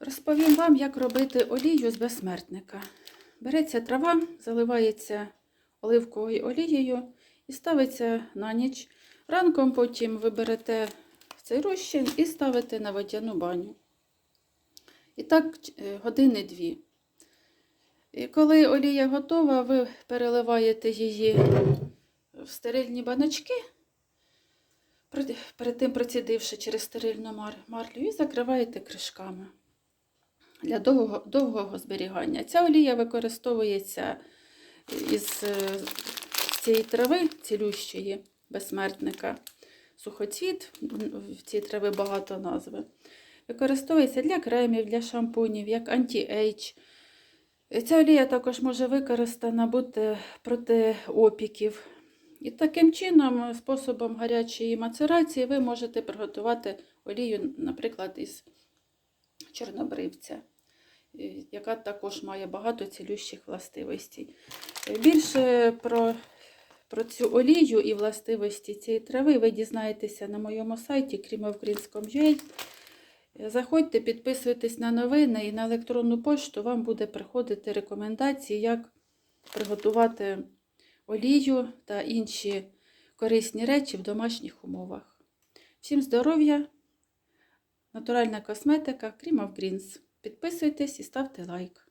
Розповім вам, як робити олію з безсмертника. Береться трава, заливається оливковою олією і ставиться на ніч. Ранком потім ви берете цей розчин і ставите на водяну баню. І так е, години дві. І коли олія готова, ви переливаєте її в стерильні баночки, перед тим процідивши через стерильну марлю, і закриваєте кришками для довгого, довгого зберігання. Ця олія використовується із е, цієї трави цілющої безсмертника. Сухоцвіт, в цій трави багато назви. Використовується для кремів, для шампунів, як анті-ейдж. Ця олія також може використана бути проти опіків. І таким чином, способом гарячої мацерації, ви можете приготувати олію, наприклад, із чорнобривця, е, яка також має багато цілющих властивостей. Е, Більше про, про цю олію і властивості цієї трави ви дізнаєтеся на моєму сайті krimofgreens.com.ua. Е, Заходьте, підписуйтесь на новини і на електронну пошту вам буде приходити рекомендації, як приготувати олію та інші корисні речі в домашніх умовах. Всім здоров'я! Натуральна косметика of Greens. Підписуйтесь і ставте лайк.